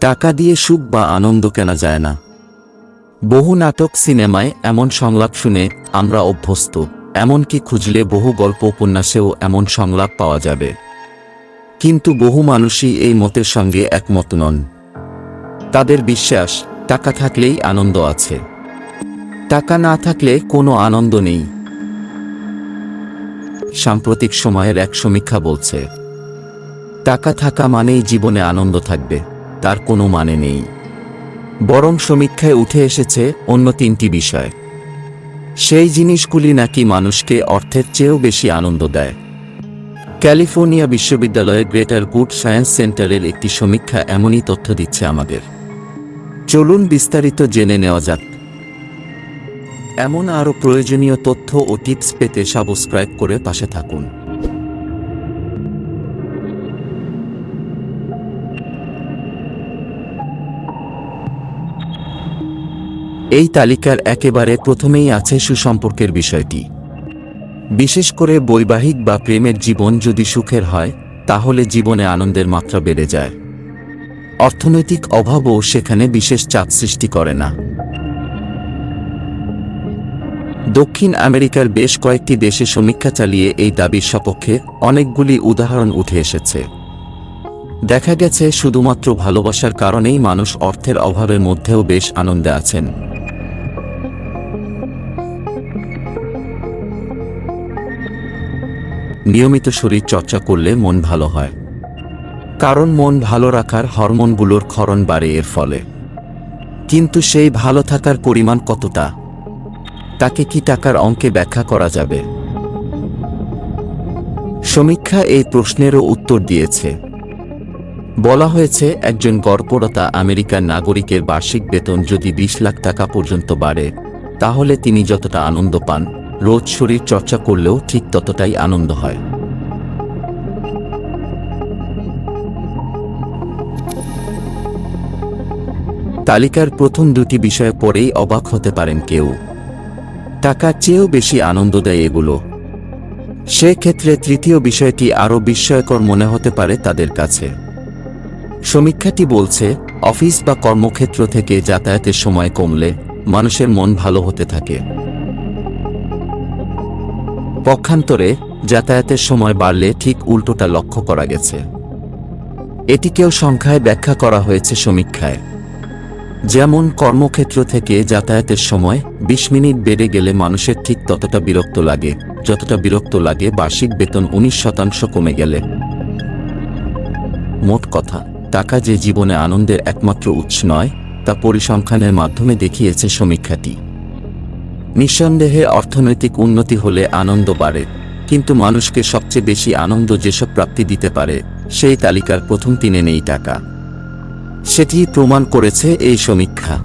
টাকা দিয়ে সুখ বা আনন্দ কেনা যায় না। বহু নাটক সিনেমায় এমন সংলাপ শুনে আমরা অভ্যস্ত, এমনকি খুঁজলে বহু গল্প উপন্যাসেও এমন সংলাপ পাওয়া যাবে। কিন্তু বহু মানুষই এই মতের সঙ্গে একমত নন। তাদের বিশ্বাস, টাকা থাকলেই আনন্দ আছে। টাকা না থাকলে কোনো আনন্দ নেই। সাম্প্রতিক সময়ের এক সমীক্ষা বলছে, টাকা থাকা মানেই জীবনে আনন্দ থাকবে। তার কোনো মানে নেই। বরং সমীক্ষায় উঠে এসেছে অন্য তিনটি বিষয়। সেই জিনিসগুলি নাকি মানুষকে অর্থের চেয়েও বেশি আনন্দ দেয়। ক্যালিফোর্নিয়া বিশ্ববিদ্যালয়ের গ্রেটার গুড সায়েন্স সেন্টারের একটি সমীক্ষা এমনই তথ্য দিচ্ছে আমাদের। চলুন বিস্তারিত জেনে নেওয়া যাক। এমন আরও প্রয়োজনীয় তথ্য ও টিপস পেতে সাবস্ক্রাইব করে পাশে থাকুন। এই তালিকার একেবারে প্রথমেই আছে সুসম্পর্কের বিষয়টি। বিশেষ করে বৈবাহিক বা প্রেমের জীবন যদি সুখের হয়, তাহলে জীবনে আনন্দের মাত্রা বেড়ে যায়। অর্থনৈতিক অভাবও সেখানে বিশেষ চাপ সৃষ্টি করে না। দক্ষিণ আমেরিকার বেশ কয়েকটি দেশে সমীক্ষা চালিয়ে এই দাবির সপক্ষে অনেকগুলি উদাহরণ উঠে এসেছে। দেখা গেছে, শুধুমাত্র ভালোবাসার কারণেই মানুষ অর্থের অভাবের মধ্যেও বেশ আনন্দে আছেন। নিয়মিত শরীর চর্চা করলে মন ভালো হয়। কারণ মন ভালো রাখার হরমোনগুলোর ক্ষরণ বাড়ে এর ফলে। কিন্তু সেই ভালো থাকার পরিমাণ কতটা? তাকে কি টাকার অঙ্কে ব্যাখ্যা করা যাবে? সমীক্ষা এই প্রশ্নেরও উত্তর দিয়েছে। বলা হয়েছে, একজন গর্ভরতা আমেরিকার নাগরিকের বার্ষিক বেতন যদি বিশ লাখ টাকা পর্যন্ত বাড়ে, তাহলে তিনি যতটা আনন্দ পান। রোজ শরীর চর্চা করলেও ঠিক ততটাই আনন্দ হয়। তালিকার প্রথম দুটি বিষয়ে পরেই অবাক হতে পারেন কেউ। টাকার চেয়েও বেশি আনন্দ দেয় এগুলো। সেক্ষেত্রে তৃতীয় বিষয়টি আরও বিস্ময়কর মনে হতে পারে তাদের কাছে। সমীক্ষাটি বলছে, অফিস বা কর্মক্ষেত্র থেকে যাতায়াতের সময় কমলে মানুষের মন ভালো হতে থাকে। পক্ষান্তরে যাতায়াতের সময় বাড়লে ঠিক উল্টোটা লক্ষ্য করা গেছে। এটিকেও সংখ্যায় ব্যাখ্যা করা হয়েছে সমীক্ষায়। যেমন, কর্মক্ষেত্র থেকে যাতায়াতের সময় বিশ মিনিট বেড়ে গেলে মানুষের ঠিক ততটা বিরক্ত লাগে, যতটা বিরক্ত লাগে বার্ষিক বেতন উনিশ শতাংশ কমে গেলে। মোট কথা, টাকা যে জীবনে আনন্দের একমাত্র উৎস নয়, তা পরিসংখ্যানের মাধ্যমে দেখিয়েছে সমীক্ষাটি। নিঃসন্দেহে অর্থনৈতিক উন্নতি হলে আনন্দ বাড়ে, কিন্তু মানুষকে সবচেয়ে বেশি আনন্দ যেসব প্রাপ্তি দিতে পারে, সেই তালিকার প্রথম তিনে নেই টাকা। সেটি প্রমাণ করেছে এই সমীক্ষা।